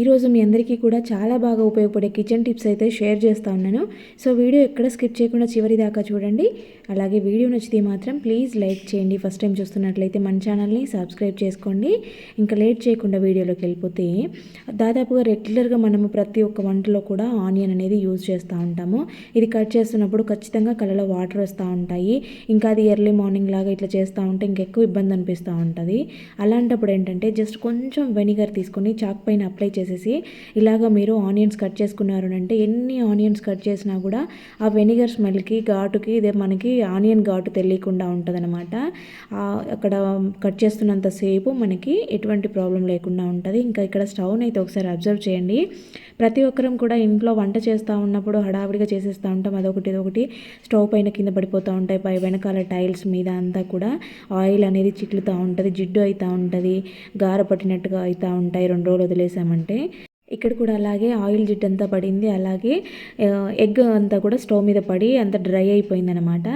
ఈరోజు మీ అందరికీ కూడా చాలా బాగా ఉపయోగపడే కిచెన్ టిప్స్ అయితే షేర్ చేస్తూ ఉన్నాను. సో వీడియో ఎక్కడ స్కిప్ చేయకుండా చివరి దాకా చూడండి. అలాగే వీడియో నచ్చితే మాత్రం ప్లీజ్ లైక్ చేయండి. ఫస్ట్ టైం చూస్తున్నట్లయితే మన ఛానల్ని సబ్స్క్రైబ్ చేసుకోండి. ఇంకా లేట్ చేయకుండా వీడియోలోకి వెళ్ళిపోతే దాదాపుగా రెగ్యులర్గా మనము ప్రతి ఒక్క వంటలో కూడా ఆనియన్ అనేది యూజ్ చేస్తూ ఉంటాము. ఇది కట్ చేస్తున్నప్పుడు ఖచ్చితంగా కళ్ళలో వాటర్ వస్తూ ఉంటాయి. ఇంకా అది ఎర్లీ మార్నింగ్ లాగా ఇట్లా చేస్తూ ఉంటే ఇంకెక్కువ ఇబ్బంది అనిపిస్తూ ఉంటుంది. అలాంటప్పుడు ఏంటంటే జస్ట్ కొంచెం వెనిగర్ తీసుకొని చాక్ పైన అప్లై చేసేసి ఇలాగ మీరు ఆనియన్స్ కట్ చేసుకున్నారు అంటే ఎన్ని ఆనియన్స్ కట్ చేసినా కూడా ఆ వెనిగర్ స్మెల్కి ఘాటుకి ఇదే మనకి ఆనియన్ ఘాటు తెలియకుండా ఉంటుందన్నమాట. అక్కడ కట్ చేస్తున్నంతసేపు మనకి ఎటువంటి ప్రాబ్లం లేకుండా ఉంటుంది. ఇంకా ఇక్కడ స్టవ్ని అయితే ఒకసారి అబ్జర్వ్ చేయండి. ప్రతి ఒక్కరం కూడా ఇంట్లో వంట చేస్తూ ఉన్నప్పుడు హడావిడిగా చేసేస్తూ ఉంటాం. అదొకటి ఇదొకటి స్టవ్ పైన కింద పడిపోతూ ఉంటాయి. పై వెనకాల టైల్స్ మీద అంతా కూడా ఆయిల్ అనేది చిట్లుతూ ఉంటుంది. జిడ్డు అవుతూ ఉంటుంది. గార పట్టినట్టుగా అవుతూ ఉంటాయి. రెండు రోజులు వదిలేసామంటే. అంటే ఇక్కడ కూడా అలాగే ఆయిల్ జిట్ అంతా పడింది. అలాగే ఎగ్ అంతా కూడా స్టవ్ మీద పడి అంత డ్రై అయిపోయింది అనమాట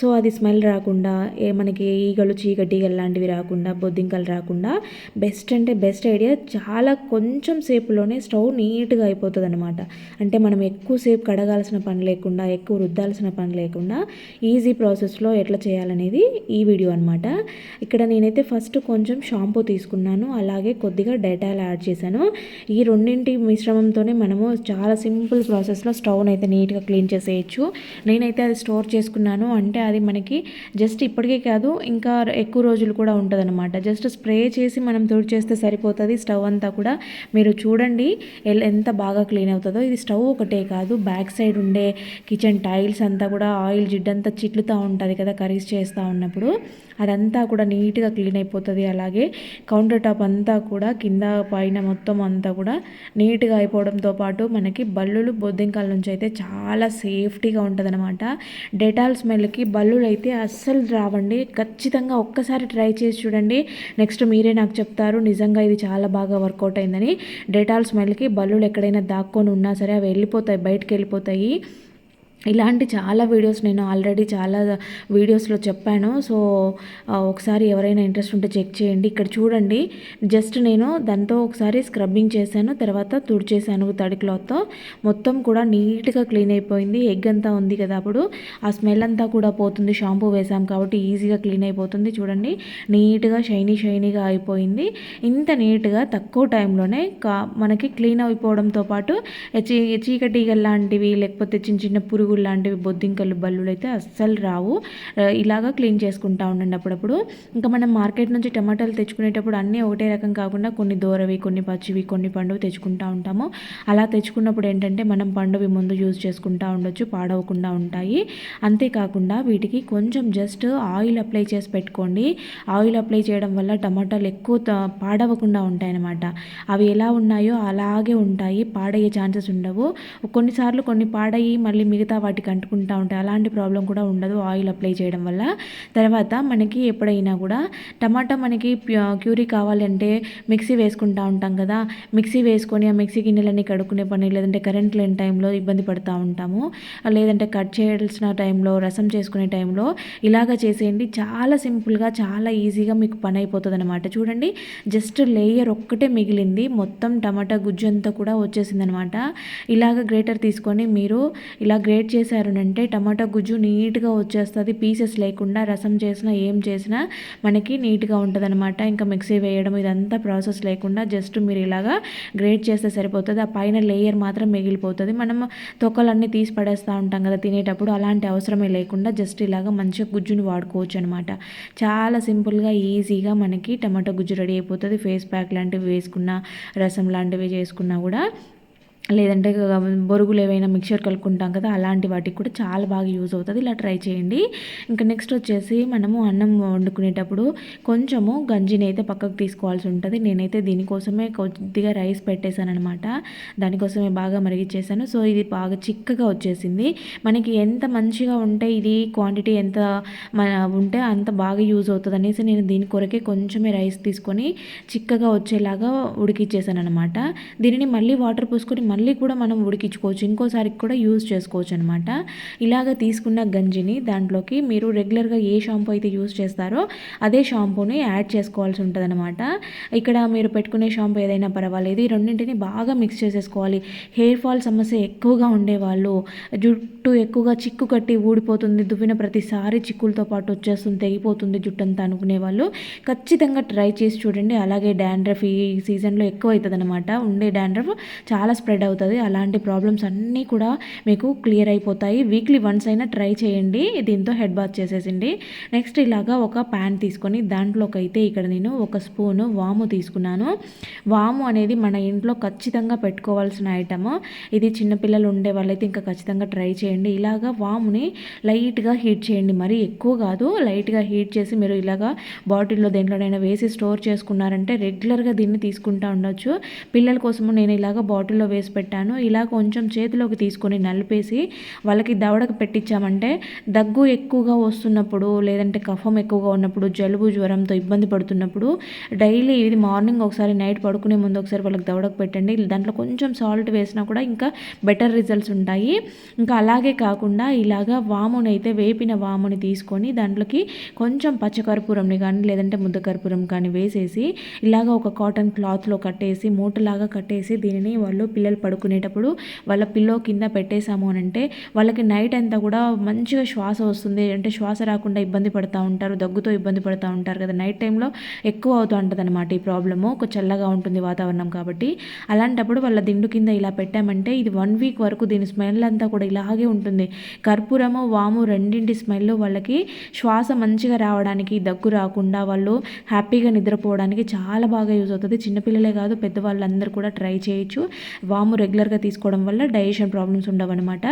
సో అది స్మెల్ రాకుండా ఏ మనకి ఈగలు చీకటీగలు లాంటివి రాకుండా బొద్దింకలు రాకుండా బెస్ట్ అంటే బెస్ట్ ఐడియా. చాలా కొంచెం సేపులోనే స్టవ్ నీట్గా అయిపోతుంది అనమాట అంటే మనం ఎక్కువసేపు కడగాల్సిన పని లేకుండా ఎక్కువ రుద్దాల్సిన పని లేకుండా ఈజీ ప్రాసెస్లో ఎట్లా చేయాలనేది ఈ వీడియో అనమాట ఇక్కడ నేనైతే ఫస్ట్ కొంచెం షాంపూ తీసుకున్నాను. అలాగే కొద్దిగా డేటాలు యాడ్ చేశాను. ఈ రెండు రెండింటి మిశ్రమంతోనే మనము చాలా సింపుల్ ప్రాసెస్లో స్టవ్ని అయితే నీట్గా క్లీన్ చేసేయచ్చు. నేనైతే అది స్టోర్ చేసుకున్నాను. అంటే అది మనకి జస్ట్ ఇప్పటికే కాదు ఇంకా ఎక్కువ రోజులు కూడా ఉంటుంది జస్ట్ స్ప్రే చేసి మనం తుడిచేస్తే సరిపోతుంది. స్టవ్ అంతా కూడా మీరు చూడండి ఎంత బాగా క్లీన్ అవుతుందో. ఇది స్టవ్ ఒకటే కాదు బ్యాక్ సైడ్ ఉండే కిచెన్ టైల్స్ అంతా కూడా ఆయిల్ జిడ్డంతా చిట్లుతూ ఉంటుంది కదా కర్రీస్ చేస్తూ ఉన్నప్పుడు. అదంతా కూడా నీట్గా క్లీన్ అయిపోతుంది. అలాగే కౌంటర్ టాప్ అంతా కూడా కింద పైన మొత్తం అంతా కూడా నీట్గా అయిపోవడంతో పాటు మనకి బల్లులు బొద్దింకాల నుంచి అయితే చాలా సేఫ్టీగా ఉంటుంది అనమాట డెటాల్ స్మెల్కి బల్లులు అయితే అస్సలు రావండి. ఖచ్చితంగా ఒక్కసారి ట్రై చేసి చూడండి. నెక్స్ట్ మీరే నాకు చెప్తారు. నిజంగా ఇది చాలా బాగా వర్కౌట్ అయిందని. డెటాల్ స్మెల్కి బల్లులు ఎక్కడైనా దాక్కొని ఉన్నా సరే అవి వెళ్ళిపోతాయి బయటకు వెళ్ళిపోతాయి. ఇలాంటి చాలా వీడియోస్ నేను ఆల్రెడీ చాలా వీడియోస్లో చెప్పాను. సో ఒకసారి ఎవరైనా ఇంట్రెస్ట్ ఉంటే చెక్ చేయండి. ఇక్కడ చూడండి జస్ట్ నేను దాంతో ఒకసారి స్క్రబ్బింగ్ చేశాను తర్వాత తుడిచేసాను తడి క్లాత్తో. మొత్తం కూడా నీట్గా క్లీన్ అయిపోయింది ఎగ్ అంతా ఉంది కదా అప్పుడు. ఆ స్మెల్ అంతా కూడా పోతుంది షాంపూ వేసాం కాబట్టి ఈజీగా క్లీన్ అయిపోతుంది. చూడండి నీట్గా షైనీ షైనీగా అయిపోయింది. ఇంత నీట్గా తక్కువ టైంలోనే కా మనకి క్లీన్ అయిపోవడంతో పాటు చీకటీగల్ లాంటివి లేకపోతే చిన్న చిన్న పురుగు పురుగులు లాంటివి బొద్దింకలు బల్లులు అయితే అస్సలు రావు. ఇలాగా క్లీన్ చేసుకుంటా ఉండండి అప్పుడప్పుడు. ఇంకా మనం మార్కెట్ నుంచి టమాటాలు తెచ్చుకునేటప్పుడు అన్నీ ఒకటే రకం కాకుండా కొన్ని దూరవి కొన్ని పచ్చివి కొన్ని పండువి తెచ్చుకుంటూ ఉంటాము. అలా తెచ్చుకున్నప్పుడు ఏంటంటే మనం పండువి ముందు యూజ్ చేసుకుంటూ ఉండొచ్చు పాడవకుండా ఉంటాయి. అంతేకాకుండా వీటికి కొంచెం జస్ట్ ఆయిల్ అప్లై చేసి పెట్టుకోండి. ఆయిల్ అప్లై చేయడం వల్ల టమాటాలు ఎక్కువ పాడవకుండా ఉంటాయన్నమాట. అవి ఎలా ఉన్నాయో అలాగే ఉంటాయి. పాడయ్యే ఛాన్సెస్ ఉండవు. కొన్నిసార్లు కొన్ని పాడయ్యి మళ్ళీ మిగతా వాటికి అంటుకుంటూ ఉంటాయి అలాంటి ప్రాబ్లం కూడా ఉండదు ఆయిల్ అప్లై చేయడం వల్ల. తర్వాత మనకి ఎప్పుడైనా కూడా టమాటా మనకి క్యూరీ కావాలంటే మిక్సీ వేసుకుంటూ ఉంటాం కదా. మిక్సీ వేసుకొని ఆ మిక్సీ గిన్నెలన్నీ కడుక్కునే పని లేదంటే కరెంట్ లేని టైంలో ఇబ్బంది పడుతూ ఉంటాము. లేదంటే కట్ చేయాల్సిన టైంలో రసం చేసుకునే టైంలో ఇలాగ చేసేయండి. చాలా సింపుల్గా చాలా ఈజీగా మీకు పని అయిపోతుంది అనమాట చూడండి జస్ట్ లేయర్ ఒక్కటే మిగిలింది. మొత్తం టమాటా గుజ్జు అంతా కూడా వచ్చేసింది అనమాట ఇలాగ గ్రేటర్ తీసుకొని మీరు ఇలా గ్రేట్ చేశారు చేశారనంటే టమాటా గుజ్జు నీట్గా వచ్చేస్తుంది పీసెస్ లేకుండా రసం చేసినా ఏం చేసినా మనకి నీట్గా ఉంటుంది అనమాట ఇంకా మిక్సీ వేయడం ఇదంతా ప్రాసెస్ లేకుండా జస్ట్ మీరు ఇలాగా గ్రేట్ చేస్తే సరిపోతుంది. ఆ పైన లేయర్ మాత్రం మిగిలిపోతుంది. మనం తొక్కలన్నీ తీసి పడేస్తూ ఉంటాం కదా తినేటప్పుడు అలాంటి అవసరమే లేకుండా జస్ట్ ఇలాగా మంచిగా గుజ్జుని వాడుకోవచ్చు అనమాట చాలా సింపుల్గా ఈజీగా మనకి టమాటా గుజ్జు రెడీ అయిపోతుంది. ఫేస్ ప్యాక్ లాంటివి వేసుకున్న రసం లాంటివి చేసుకున్నా కూడా లేదంటే బొరుగులు ఏవైనా మిక్చర్ కలుపుకుంటాం కదా అలాంటి వాటికి కూడా చాలా బాగా యూజ్ అవుతుంది. ఇలా ట్రై చేయండి. ఇంకా నెక్స్ట్ వచ్చేసి మనము అన్నం వండుకునేటప్పుడు కొంచెము గంజిని అయితే పక్కకు తీసుకోవాల్సి ఉంటుంది. నేనైతే దీనికోసమే కొద్దిగా రైస్ పెట్టేశాను అనమాట దానికోసమే బాగా మరిగిచ్చేసాను సో ఇది బాగా చిక్కగా వచ్చేసింది. మనకి ఎంత మంచిగా ఉంటే ఇది క్వాంటిటీ ఎంత ఉంటే అంత బాగా యూజ్ అవుతుంది అనేసి నేను దీని కొరకే కొంచెమే రైస్ తీసుకొని చిక్కగా వచ్చేలాగా ఉడికిచ్చేసాను అనమాట దీనిని మళ్ళీ వాటర్ పోసుకొని మళ్ళీ కూడా మనం ఉడికించుకోవచ్చు. ఇంకోసారికి కూడా యూజ్ చేసుకోవచ్చు అనమాట ఇలాగ తీసుకున్న గంజిని దాంట్లోకి మీరు రెగ్యులర్గా ఏ షాంపూ అయితే యూజ్ చేస్తారో అదే షాంపూని యాడ్ చేసుకోవాల్సి ఉంటుంది అనమాట ఇక్కడ మీరు పెట్టుకునే షాంపూ ఏదైనా పర్వాలేదు. ఈ రెండింటిని బాగా మిక్స్ చేసేసుకోవాలి. హెయిర్ ఫాల్ సమస్య ఎక్కువగా ఉండేవాళ్ళు. జుట్టు ఎక్కువగా చిక్కు కట్టి ఊడిపోతుంది. దువ్విన ప్రతిసారి చిక్కులతో పాటు వచ్చేస్తుంది తెగిపోతుంది జుట్టు అంతా అనుకునే వాళ్ళు ఖచ్చితంగా ట్రై చేసి చూడండి. అలాగే డాండ్రఫ్ ఈ సీజన్లో ఎక్కువ అవుతుంది అనమాట ఉండే డాండ్రఫ్ చాలా స్ప్రెడ్ అవుతుంది. అలాంటి ప్రాబ్లమ్స్ అన్నీ కూడా మీకు క్లియర్ అయిపోతాయి. వీక్లీ వన్స్ అయినా ట్రై చేయండి. దీంతో హెడ్ బాత్ చేసేసిండి నెక్స్ట్ ఇలాగా ఒక ప్యాన్ తీసుకొని దాంట్లోకి అయితే ఇక్కడ నేను ఒక స్పూను వాము తీసుకున్నాను. వాము అనేది మన ఇంట్లో ఖచ్చితంగా పెట్టుకోవాల్సిన ఐటమ్ ఇది చిన్నపిల్లలు ఉండే వాళ్ళైతే ఇంకా ఖచ్చితంగా ట్రై చేయండి. ఇలాగా వాముని లైట్గా హీట్ చేయండి. మరీ ఎక్కువ కాదు లైట్గా హీట్ చేసి మీరు ఇలాగా బాటిల్లో దేంట్లోనైనా వేసి స్టోర్ చేసుకున్నారంటే రెగ్యులర్గా దీన్ని తీసుకుంటా ఉండొచ్చు. పిల్లల కోసము నేను ఇలాగ బాటిల్లో వేసి పెట్టాను. ఇలా కొంచెం చేతిలోకి తీసుకొని నలిపేసి వాళ్ళకి దవడకు పెట్టించామంటే దగ్గు ఎక్కువగా వస్తున్నప్పుడు లేదంటే కఫం ఎక్కువగా ఉన్నప్పుడు జలుబు జ్వరంతో ఇబ్బంది పడుతున్నప్పుడు డైలీ ఇది మార్నింగ్ ఒకసారి నైట్ పడుకునే ముందు ఒకసారి వాళ్ళకి దవడకు పెట్టండి. దాంట్లో కొంచెం సాల్ట్ వేసినా కూడా ఇంకా బెటర్ రిజల్ట్స్ ఉంటాయి. ఇంకా అలాగే కాకుండా ఇలాగా వాముని అయితే వేపిన వాముని తీసుకొని దాంట్లోకి కొంచెం పచ్చకర్పూరంని కానీ లేదంటే ముద్ద కర్పూరం కానీ వేసేసి ఇలాగ ఒక కాటన్ క్లాత్లో కట్టేసి మూటలాగా కట్టేసి దీనిని వాళ్ళు పిల్లలు పడుకునేటప్పుడు వాళ్ళ పిల్లో కింద పెట్టేశాము అని అంటే వాళ్ళకి నైట్ అంతా కూడా మంచిగా శ్వాస వస్తుంది. అంటే శ్వాస రాకుండా ఇబ్బంది పడుతూ ఉంటారు దగ్గుతో ఇబ్బంది పడుతూ ఉంటారు కదా. నైట్ టైంలో ఎక్కువ అవుతూ ఉంటుంది అనమాట ఈ ప్రాబ్లము ఒక చల్లగా ఉంటుంది వాతావరణం కాబట్టి. అలాంటప్పుడు వాళ్ళ దిండు కింద ఇలా పెట్టామంటే ఇది వన్ వీక్ వరకు దీని స్మెల్ అంతా కూడా ఇలాగే ఉంటుంది. కర్పూరము వాము రెండింటి స్మెల్ వాళ్ళకి శ్వాస మంచిగా రావడానికి దగ్గు రాకుండా వాళ్ళు హ్యాపీగా నిద్రపోవడానికి చాలా బాగా యూజ్ అవుతుంది. చిన్నపిల్లలే కాదు పెద్దవాళ్ళందరూ కూడా ట్రై చేయొచ్చు. వాము రెగ్యులర్గా తీసుకోవడం వల్ల డైజెషన్ ప్రాబ్లమ్స్ ఉండవన్నమాట.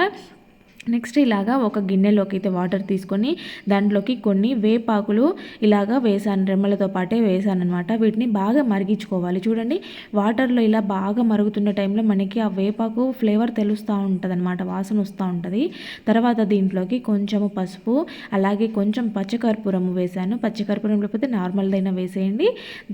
నెక్స్ట్ ఇలాగా ఒక గిన్నెలోకి అయితే వాటర్ తీసుకొని దాంట్లోకి కొన్ని వేపాకులు ఇలాగా వేసాను రెమ్మలతో పాటే వేసాను అనమాట వీటిని బాగా మరిగించుకోవాలి. చూడండి వాటర్లో ఇలా బాగా మరుగుతున్న టైంలో మనకి ఆ వేపాకు ఫ్లేవర్ తెలుస్తూ ఉంటుంది అనమాట వాసన వస్తూ ఉంటుంది. తర్వాత దీంట్లోకి కొంచెము పసుపు అలాగే కొంచెం పచ్చకర్పూరం వేసాను. పచ్చకర్పూరం లేకపోతే నార్మల్దైనా వేసేయండి.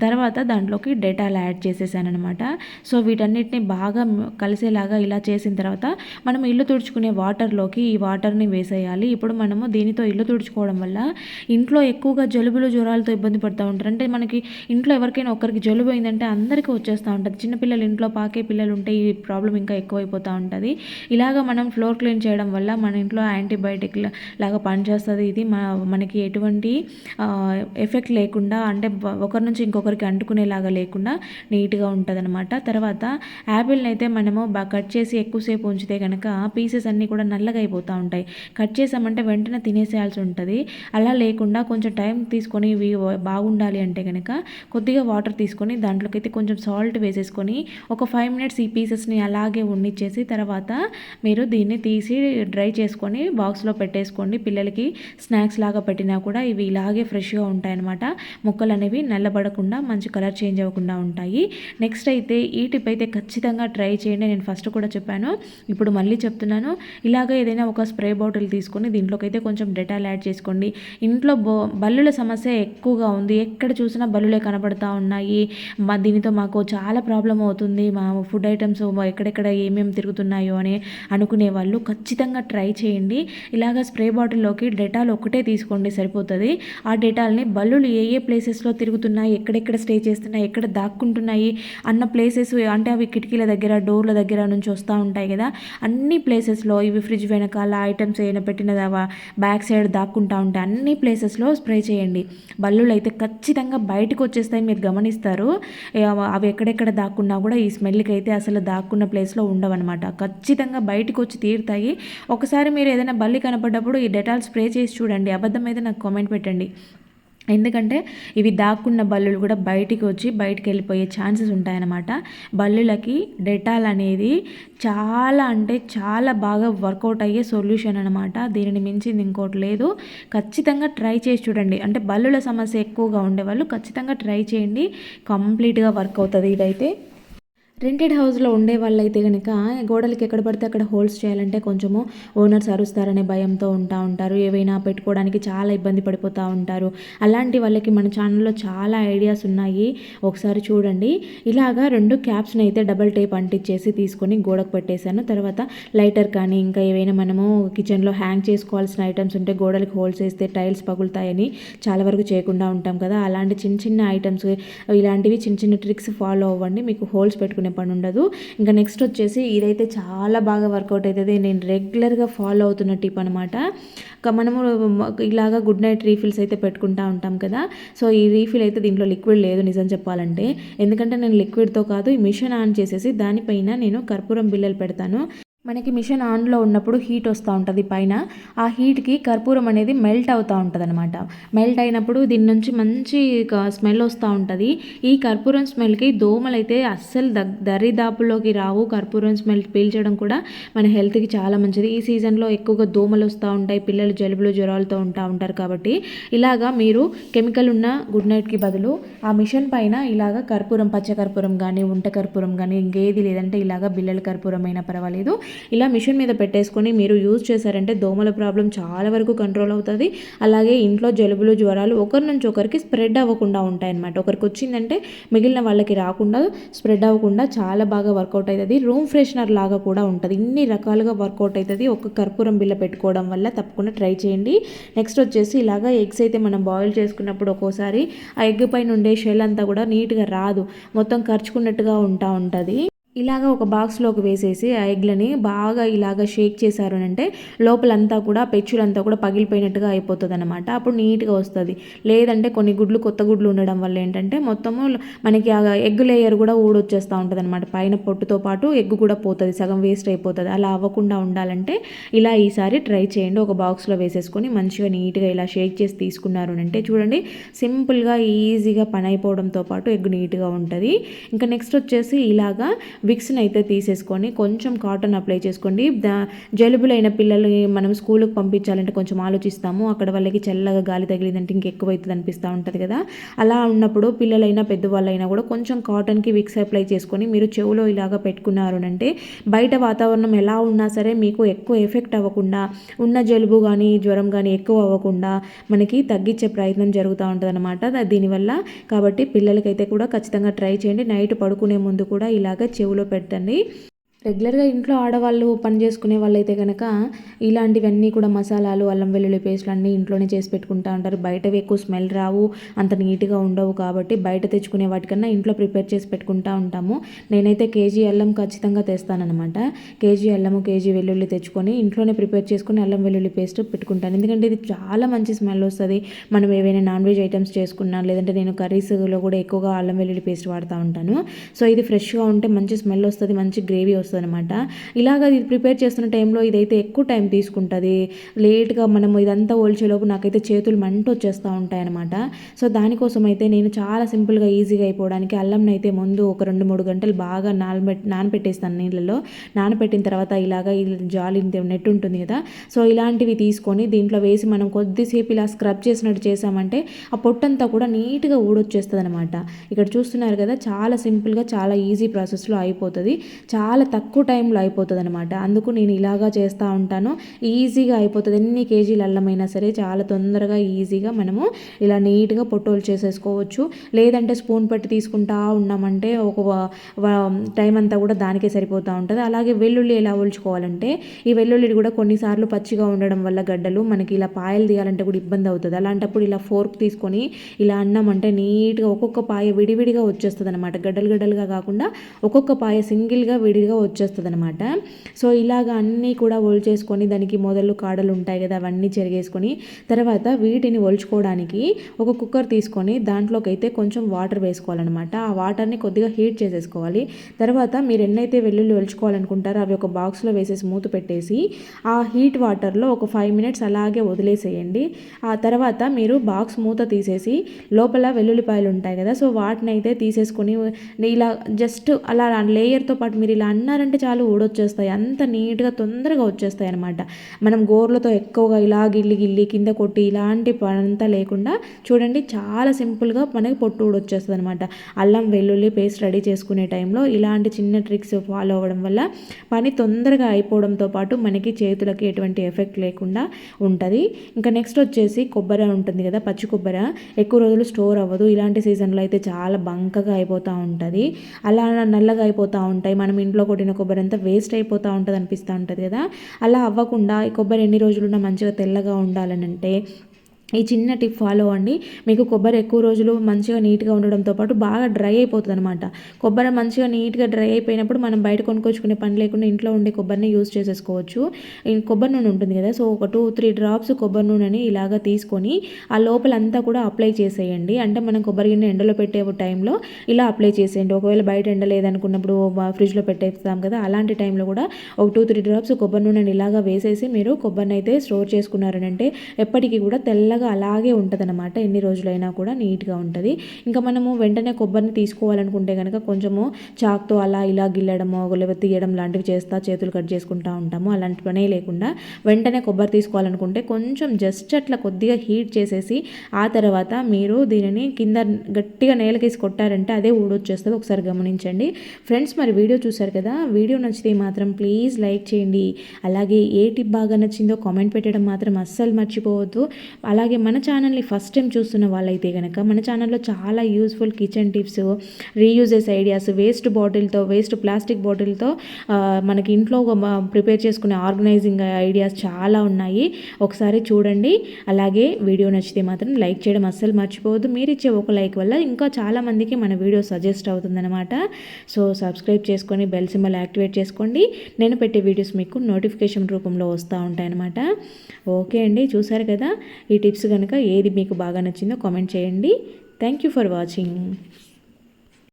తర్వాత దాంట్లోకి డెటాల్ యాడ్ చేసేసాను అనమాట సో వీటన్నిటిని బాగా కలిసేలాగా ఇలా చేసిన తర్వాత మనం ఇల్లు తుడుచుకునే వాటర్లోకి ఈ వాటర్ని వేసేయాలి. ఇప్పుడు మనము దీనితో ఇల్లు తుడుచుకోవడం వల్ల ఇంట్లో ఎక్కువగా జలుబులు జ్వరాలతో ఇబ్బంది పడుతూ ఉంటారు. అంటే మనకి ఇంట్లో ఎవరికైనా ఒకరికి జలుబు అయిందంటే అందరికీ వచ్చేస్తూ ఉంటుంది. చిన్నపిల్లలు ఇంట్లో పాకే పిల్లలు ఉంటే ఈ ప్రాబ్లం ఇంకా ఎక్కువైపోతూ ఉంటుంది. ఇలాగ మనం ఫ్లోర్ క్లీన్ చేయడం వల్ల మన ఇంట్లో యాంటీబయాటిక్ లాగా పనిచేస్తుంది. ఇది మనకి ఎటువంటి ఎఫెక్ట్ లేకుండా అంటే ఒకరి నుంచి ఇంకొకరికి అంటుకునేలాగా లేకుండా నీట్గా ఉంటుంది అనమాట తర్వాత యాపిల్ని అయితే మనము బాగా కట్ చేసి ఎక్కువసేపు ఉంచితే కనుక పీసెస్ అన్నీ కూడా నల్లగా అయిపోతూ ఉంటాయి. కట్ చేసామంటే వెంటనే తినేసేయాల్సి ఉంటుంది. అలా లేకుండా కొంచెం టైం తీసుకొని ఇవి బాగుండాలి అంటే కనుక కొద్దిగా వాటర్ తీసుకొని దాంట్లోకి అయితే కొంచెం సాల్ట్ వేసేసుకొని ఒక ఫైవ్ మినిట్స్ ఈ పీసెస్ని అలాగే ఉండిచ్చేసి తర్వాత మీరు దీన్ని తీసి డ్రై చేసుకొని బాక్స్లో పెట్టేసుకోండి. పిల్లలకి స్నాక్స్ లాగా పెట్టినా కూడా ఇవి ఇలాగే ఫ్రెష్గా ఉంటాయన్నమాట. ముక్కలు అనేవి నల్లబడకుండా మంచి కలర్ చేంజ్ అవ్వకుండా ఉంటాయి. నెక్స్ట్ అయితే ఈ టిప్ అయితే ఖచ్చితంగా ట్రై చేయండి. నేను ఫస్ట్ కూడా చెప్పాను. ఇప్పుడు మళ్ళీ చెప్తున్నాను. ఇలాగ ఏదైనా ఏదైనా ఒక స్ప్రే బాటిల్ తీసుకొని దీంట్లోకి అయితే కొంచెం డెటాల్ యాడ్ చేసుకోండి. ఇంట్లో బో బల్లుల సమస్య ఎక్కువగా ఉంది. ఎక్కడ చూసినా బల్లులే కనబడతా ఉన్నాయి. మా దీనితో మాకు చాలా ప్రాబ్లం అవుతుంది. మా ఫుడ్ ఐటమ్స్ ఎక్కడెక్కడ ఏమేమి తిరుగుతున్నాయో అని అనుకునే వాళ్ళు ఖచ్చితంగా ట్రై చేయండి. ఇలాగ స్ప్రే బాటిల్లోకి డెటాల్ ఒకటే తీసుకోండి సరిపోతుంది. ఆ డెటాల్ని బల్లులు ఏ ఏ ప్లేసెస్లో తిరుగుతున్నాయి ఎక్కడెక్కడ స్టే చేస్తున్నాయి ఎక్కడ దాక్కుంటున్నాయి అన్న ప్లేసెస్ అంటే అవి కిటికీల దగ్గర డోర్ల దగ్గర నుంచి వస్తూ ఉంటాయి కదా. అన్ని ప్లేసెస్లో ఇవి ఫ్రిడ్జ్ వెనకాల ఐటమ్స్ ఏమైనా పెట్టిన బ్యాక్ సైడ్ దాక్కుంటా ఉంటే అన్ని ప్లేసెస్లో స్ప్రే చేయండి. బల్లులు అయితే ఖచ్చితంగా బయటకు వచ్చేస్తాయి మీరు గమనిస్తారు. అవి ఎక్కడెక్కడ దాక్కున్నా కూడా ఈ స్మెల్కి అయితే అసలు దాక్కున్న ప్లేస్లో ఉండవన్నమాట. ఖచ్చితంగా బయటకు వచ్చి తీరుతాయి. ఒకసారి మీరు ఏదైనా బల్లి కనపడ్డప్పుడు ఈ డెటాల్ స్ప్రే చేసి చూడండి. అబద్ధం అయితే నాకు కామెంట్ పెట్టండి. ఎందుకంటే ఇవి దాక్కున్న బల్లులు కూడా బయటికి వచ్చి బయటికి వెళ్ళిపోయే ఛాన్సెస్ ఉంటాయన్నమాట. బల్లులకి డెటాల్ అనేది చాలా అంటే చాలా బాగా వర్కౌట్ అయ్యే సొల్యూషన్ అనమాట దీనిని మించింది ఇంకోటి లేదు. ఖచ్చితంగా ట్రై చేసి చూడండి. అంటే బల్లుల సమస్య ఎక్కువగా ఉండేవాళ్ళు ఖచ్చితంగా ట్రై చేయండి. కంప్లీట్గా వర్క్ అవుతుంది ఇదైతే. రెంటెడ్ హౌస్లో ఉండే వాళ్ళైతే కనుక గోడలకి ఎక్కడ పడితే అక్కడ హోల్స్ చేయాలంటే కొంచెము ఓనర్స్ అరుస్తారనే భయంతో ఉంటా ఉంటారు. ఏవైనా పెట్టుకోవడానికి చాలా ఇబ్బంది పడిపోతూ ఉంటారు. అలాంటి వాళ్ళకి మన ఛానల్లో చాలా ఐడియాస్ ఉన్నాయి. ఒకసారి చూడండి. ఇలాగా రెండు క్యాప్స్ని అయితే డబల్ టేప్ అంటించేసి తీసుకొని గోడకు పెట్టేశాను. తర్వాత లైటర్ కానీ ఇంకా ఏవైనా మనము కిచెన్లో హ్యాంగ్ చేసుకోవాల్సిన ఐటమ్స్ ఉంటే గోడలకు హోల్స్ వేస్తే టైల్స్ పగులుతాయని చాలా వరకు చేయకుండా ఉంటాం కదా. అలాంటి చిన్న చిన్న ఐటమ్స్ ఇలాంటివి చిన్న చిన్న ట్రిక్స్ ఫాలో అవ్వండి. మీకు హోల్స్ పెట్టుకునే పని ఉండదు ఇంకా నెక్స్ట్ వచ్చేసి ఇదైతే చాలా బాగా వర్కౌట్ అవుతుంది నేను రెగ్యులర్గా ఫాలో అవుతున్న టిప్ అనమాట మనము ఇలాగా గుడ్ నైట్ రీఫిల్స్ అయితే పెట్టుకుంటా ఉంటాం కదా. సో ఈ రీఫిల్ అయితే దీంట్లో లిక్విడ్ లేదు నిజం చెప్పాలంటే. ఎందుకంటే నేను లిక్విడ్తో కాదు ఈ మిషన్ ఆన్ చేసేసి దానిపైన నేను కర్పూరం బిల్లలు పెడతాను. మనకి మిషన్ ఆన్లో ఉన్నప్పుడు హీట్ వస్తూ ఉంటుంది పైన. ఆ హీట్కి కర్పూరం అనేది మెల్ట్ అవుతూ ఉంటుంది అనమాట మెల్ట్ అయినప్పుడు దీని నుంచి మంచి స్మెల్ వస్తూ ఉంటుంది. ఈ కర్పూరం స్మెల్కి దోమలు అయితే అస్సలు దగ్ దరిదాపుల్లోకి రావు. కర్పూరం స్మెల్ పీల్చడం కూడా మన హెల్త్కి చాలా మంచిది. ఈ సీజన్లో ఎక్కువగా దోమలు వస్తూ ఉంటాయి. పిల్లలు జలుబులు జ్వరాలతో ఉంటా ఉంటారు కాబట్టి. ఇలాగా మీరు కెమికల్ ఉన్న గుడ్ నైట్కి బదులు ఆ మిషన్ పైన ఇలాగ కర్పూరం పచ్చ కర్పూరం కానీ ఉంట కర్పూరం కానీ ఇంకేది లేదంటే ఇలాగ బిల్లల కర్పూరం అయినా పర్వాలేదు. ఇలా మిషన్ మీద పెట్టేసుకొని మీరు యూజ్ చేశారంటే దోమల ప్రాబ్లం చాలా వరకు కంట్రోల్ అవుతుంది. అలాగే ఇంట్లో జలుబులు జ్వరాలు ఒకరి నుంచి ఒకరికి స్ప్రెడ్ అవ్వకుండా ఉంటాయన్నమాట. ఒకరికి వచ్చిందంటే మిగిలిన వాళ్ళకి రాకుండా స్ప్రెడ్ అవ్వకుండా చాలా బాగా వర్కౌట్ అవుతుంది రూమ్ ఫ్రెషనర్ లాగా కూడా ఉంటుంది. ఇన్ని రకాలుగా వర్కౌట్ అవుతుంది ఒక కర్పూరం బిల్ల పెట్టుకోవడం వల్ల తప్పకుండా ట్రై చేయండి. నెక్స్ట్ వచ్చేసి ఇలాగా ఎగ్స్ అయితే మనం బాయిల్ చేసుకున్నప్పుడు ఒక్కోసారి ఆ ఎగ్ పైన ఉండే షెల్ అంతా కూడా నీట్గా రాదు. మొత్తం ఖర్చుకున్నట్టుగా ఉంటా ఉంటుంది. ఇలాగ ఒక బాక్స్లోకి వేసేసి ఆ ఎగ్లని బాగా ఇలాగ షేక్ చేశారు అంటే లోపలంతా కూడా పెచ్చులంతా కూడా పగిలిపోయినట్టుగా అయిపోతుంది అనమాట అప్పుడు నీట్గా వస్తుంది. లేదంటే కొన్ని గుడ్లు కొత్త గుడ్లు ఉండడం వల్ల ఏంటంటే మొత్తము మనకి ఆ ఎగ్ లేయర్ కూడా ఊడొచ్చేస్తూ ఉంటుంది అనమాట పైన పొట్టుతో పాటు ఎగ్ కూడా పోతుంది. సగం వేస్ట్ అయిపోతుంది. అలా అవ్వకుండా ఉండాలంటే ఇలా ఈసారి ట్రై చేయండి. ఒక బాక్స్లో వేసేసుకొని మంచిగా నీట్గా ఇలా షేక్ చేసి తీసుకున్నారు అంటే చూడండి సింపుల్గా ఈజీగా పని అయిపోవడంతో పాటు ఎగ్ నీట్గా ఉంటుంది. ఇంకా నెక్స్ట్ వచ్చేసి ఇలాగా విక్స్ని అయితే తీసేసుకొని కొంచెం కాటన్ అప్లై చేసుకోండి. జలుబులైన పిల్లల్ని మనం స్కూల్కి పంపించాలంటే కొంచెం ఆలోచిస్తాము. అక్కడ వాళ్ళకి చల్లగా గాలి తగిలిందంటే ఇంకెక్కువైతుంది అనిపిస్తూ ఉంటుంది కదా. అలా ఉన్నప్పుడు పిల్లలైనా పెద్దవాళ్ళైనా కూడా కొంచెం కాటన్కి విక్స్ అప్లై చేసుకొని మీరు చెవులో ఇలాగా పెట్టుకున్నారు అంటే బయట వాతావరణం ఎలా ఉన్నా సరే మీకు ఎక్కువ ఎఫెక్ట్ అవ్వకుండా ఉన్న జలుబు కానీ జ్వరం కానీ ఎక్కువ అవ్వకుండా మనకి తగ్గించే ప్రయత్నం జరుగుతూ ఉంటుంది అనమాట దీనివల్ల కాబట్టి పిల్లలకైతే కూడా ఖచ్చితంగా ట్రై చేయండి. నైట్ పడుకునే ముందు కూడా ఇలాగ చెవులో పెట్టండి. రెగ్యులర్గా ఇంట్లో ఆడవాళ్ళు పని చేసుకునే వాళ్ళైతే కనుక ఇలాంటివన్నీ కూడా మసాలాలు అల్లం వెల్లుల్లి పేస్ట్లు అన్నీ ఇంట్లోనే చేసి పెట్టుకుంటూ ఉంటారు. బయటవి ఎక్కువ స్మెల్ రావు అంత నీట్గా ఉండవు కాబట్టి బయట తెచ్చుకునే వాటికన్నా ఇంట్లో ప్రిపేర్ చేసి పెట్టుకుంటూ ఉంటాము. నేనైతే కేజీ అల్లం ఖచ్చితంగా తెస్తానమాట కేజీ అల్లము కేజీ వెల్లుల్లి తెచ్చుకొని ఇంట్లోనే ప్రిపేర్ చేసుకుని అల్లం వెల్లుల్లి పేస్ట్ పెట్టుకుంటాను. ఎందుకంటే ఇది చాలా మంచి స్మెల్ వస్తుంది. మనం ఏవైనా నాన్ వెజ్ ఐటమ్స్ చేసుకున్నా లేదంటే నేను కర్రీస్లో కూడా ఎక్కువగా అల్లం వెల్లుల్లి పేస్ట్ వాడుతూ ఉంటాను. సో ఇది ఫ్రెష్గా ఉంటే మంచి స్మెల్ వస్తుంది మంచి గ్రేవీ వస్తుంది. వచ్చేస్తుంది అనమాట ఇలాగ ఇది ప్రిపేర్ చేస్తున్న టైంలో ఇదైతే ఎక్కువ టైం తీసుకుంటుంది. లేట్గా మనం ఇదంతా ఓల్చేలోపు నాకైతే చేతులు మంట వచ్చేస్తూ ఉంటాయన్నమాట. సో దానికోసం అయితే నేను చాలా సింపుల్గా ఈజీగా అయిపోవడానికి అల్లంని అయితే ముందు ఒక రెండు మూడు గంటలు బాగా నానబెట్టి నానబెట్టేస్తాను నీళ్ళలో. నానబెట్టిన తర్వాత ఇలాగ జాలి నెట్ ఉంటుంది కదా. సో ఇలాంటివి తీసుకొని దీంట్లో వేసి మనం కొద్దిసేపు ఇలా స్క్రబ్ చేసినట్టు చేసామంటే ఆ పొట్టంతా కూడా నీట్గా ఊడొచ్చేస్తుంది అనమాట ఇక్కడ చూస్తున్నారు కదా చాలా సింపుల్గా చాలా ఈజీ ప్రాసెస్లో అయిపోతుంది. చాలా తక్కువ తక్కువ టైంలో అయిపోతుంది అనమాట అందుకు నేను ఇలాగా చేస్తూ ఉంటాను. ఈజీగా అయిపోతుంది. ఎన్ని కేజీలు అల్లమైనా సరే చాలా తొందరగా ఈజీగా మనము ఇలా నీట్గా పొట్టోలు చేసేసుకోవచ్చు. లేదంటే స్పూన్ పెట్టి తీసుకుంటా ఉన్నామంటే ఒక టైం అంతా కూడా దానికే సరిపోతూ ఉంటుంది. అలాగే వెల్లుల్లి ఎలా ఒలుచుకోవాలంటే ఈ వెల్లుల్లి కూడా కొన్నిసార్లు పచ్చిగా ఉండడం వల్ల గడ్డలు మనకి ఇలా పాయలు తీయాలంటే కూడా ఇబ్బంది అవుతుంది. అలాంటప్పుడు ఇలా ఫోర్క్ తీసుకొని ఇలా అన్నామంటే నీట్గా ఒక్కొక్క పాయ విడివిడిగా వచ్చేస్తుంది అనమాట గడ్డలు గడ్డలుగా కాకుండా ఒక్కొక్క పాయ సింగిల్గా విడిగా వచ్చేస్తుంది అనమాట సో ఇలాగ అన్నీ కూడా ఒల్చేసుకొని దానికి మొదలు కాడలు ఉంటాయి కదా అవన్నీ చెరిగేసుకొని తర్వాత వీటిని ఒలుచుకోవడానికి ఒక కుక్కర్ తీసుకొని దాంట్లోకి అయితే కొంచెం వాటర్ వేసుకోవాలన్నమాట. ఆ వాటర్ని కొద్దిగా హీట్ చేసేసుకోవాలి. తర్వాత మీరు ఎన్నైతే వెల్లుల్లి ఒలుచుకోవాలనుకుంటారో అవి ఒక బాక్స్లో వేసేసి మూత పెట్టేసి ఆ హీట్ వాటర్లో ఒక ఫైవ్ మినిట్స్ అలాగే వదిలేసేయండి. ఆ తర్వాత మీరు బాక్స్ మూత తీసేసి లోపల వెల్లుల్లిపాయలు ఉంటాయి కదా సో వాటిని అయితే తీసేసుకొని ఇలా జస్ట్ అలా లేయర్తో పాటు మీరు ఇలా అన్నారు అన్నారంటే చాలు ఊడొచ్చేస్తాయి. అంత నీట్గా తొందరగా వచ్చేస్తాయి అనమాట మనం గోర్లతో ఎక్కువగా ఇలా గిల్లి గిల్లి కింద కొట్టి ఇలాంటి పనంతా లేకుండా చూడండి చాలా సింపుల్గా మనకి పొట్టు ఊడొచ్చేస్తుంది అనమాట అల్లం వెల్లుల్లి పేస్ట్ రెడీ చేసుకునే టైంలో ఇలాంటి చిన్న ట్రిక్స్ ఫాలో అవ్వడం వల్ల పని తొందరగా అయిపోవడంతో పాటు మనకి చేతులకి ఎటువంటి ఎఫెక్ట్ లేకుండా ఉంటుంది. ఇంకా నెక్స్ట్ వచ్చేసి కొబ్బరి ఉంటుంది కదా పచ్చి కొబ్బరి. ఎక్కువ రోజులు స్టోర్ అవ్వదు. ఇలాంటి సీజన్లో అయితే చాలా బంకగా అయిపోతూ ఉంటుంది. అలా నల్లగా అయిపోతూ ఉంటాయి. మనం ఇంట్లో కొట్టిన కొబ్బరి అంతా వేస్ట్ అయిపోతూ ఉంటుంది అనిపిస్తూ ఉంటుంది కదా? అలా అవ్వకుండా ఈ కొబ్బరి ఎన్ని రోజులున్నా మంచిగా తెల్లగా ఉండాలని అంటే ఈ చిన్న టిప్ ఫాలో అండి మీకు కొబ్బరి ఎక్కువ రోజులు మంచిగా నీట్గా ఉండడంతో పాటు బాగా డ్రై అయిపోతుంది అనమాట కొబ్బరి మంచిగా నీట్గా డ్రై అయిపోయినప్పుడు మనం బయట కొనుక్కొచ్చుకునే పని లేకుండా ఇంట్లో ఉండే కొబ్బరిని యూజ్ చేసేసుకోవచ్చు. కొబ్బరి నూనె ఉంటుంది కదా సో ఒక టూ త్రీ డ్రాప్స్ కొబ్బరి నూనెని ఇలాగా తీసుకొని ఆ లోపలంతా కూడా అప్లై చేసేయండి. అంటే మనం కొబ్బరి గిన్నె ఎండలో పెట్టే టైంలో ఇలా అప్లై చేసేయండి. ఒకవేళ బయట ఎండ లేదనుకున్నప్పుడు ఫ్రిడ్జ్లో పెట్టేస్తాం కదా అలాంటి టైంలో కూడా ఒక టూ త్రీ డ్రాప్స్ కొబ్బరి నూనెని ఇలాగా వేసేసి మీరు కొబ్బరిని అయితే స్టోర్ చేసుకున్నారనంటే ఎప్పటికీ కూడా తెల్లగా చక్కగా అలాగే ఉంటుంది అనమాట ఎన్ని రోజులైనా కూడా నీట్గా ఉంటుంది. ఇంకా మనము వెంటనే కొబ్బరిని తీసుకోవాలనుకుంటే కనుక కొంచెము చాక్తో అలా ఇలా గిల్లడమో లేకపోతే తీయడం లాంటివి చేస్తా చేతులు కట్ చేసుకుంటా ఉంటాము. అలాంటి పనే లేకుండా వెంటనే కొబ్బరి తీసుకోవాలనుకుంటే కొంచెం జస్ట్ అట్లా కొద్దిగా హీట్ చేసేసి ఆ తర్వాత మీరు దీనిని కింద గట్టిగా నేలకేసి కొట్టారంటే అదే ఊడొచ్చేస్తుంది. ఒకసారి గమనించండి. ఫ్రెండ్స్ మరి వీడియో చూసారు కదా? వీడియో నచ్చితే మాత్రం ప్లీజ్ లైక్ చేయండి. అలాగే ఏ టిప్ బాగా నచ్చిందో కామెంట్ పెట్టడం మాత్రం అస్సలు మర్చిపోవద్దు. అలాగే అలాగే మన ఛానల్ని ఫస్ట్ టైం చూస్తున్న వాళ్ళైతే కనుక మన ఛానల్లో చాలా useful kitchen tips reuses ideas waste బాటిల్తో waste plastic బాటిల్తో మనకి ఇంట్లో ప్రిపేర్ చేసుకునే ఆర్గనైజింగ్ ఐడియాస్ చాలా ఉన్నాయి. ఒకసారి చూడండి. అలాగే వీడియో నచ్చితే మాత్రం లైక్ చేయడం అస్సలు మర్చిపోవద్దు. మీరు ఇచ్చే ఒక లైక్ వల్ల ఇంకా చాలామందికి మన వీడియో సజెస్ట్ అవుతుందన్నమాట. సో సబ్స్క్రైబ్ చేసుకొని బెల్ సింబల్ యాక్టివేట్ చేసుకోండి. నేను పెట్టే వీడియోస్ మీకు నోటిఫికేషన్ రూపంలో వస్తూ ఉంటాయన్నమాట. ఓకే అండి. చూసారు కదా? ఈ టిప్స్ టిప్స్ కనుక ఏది మీకు బాగా నచ్చిందో కామెంట్ చేయండి. Thank you for watching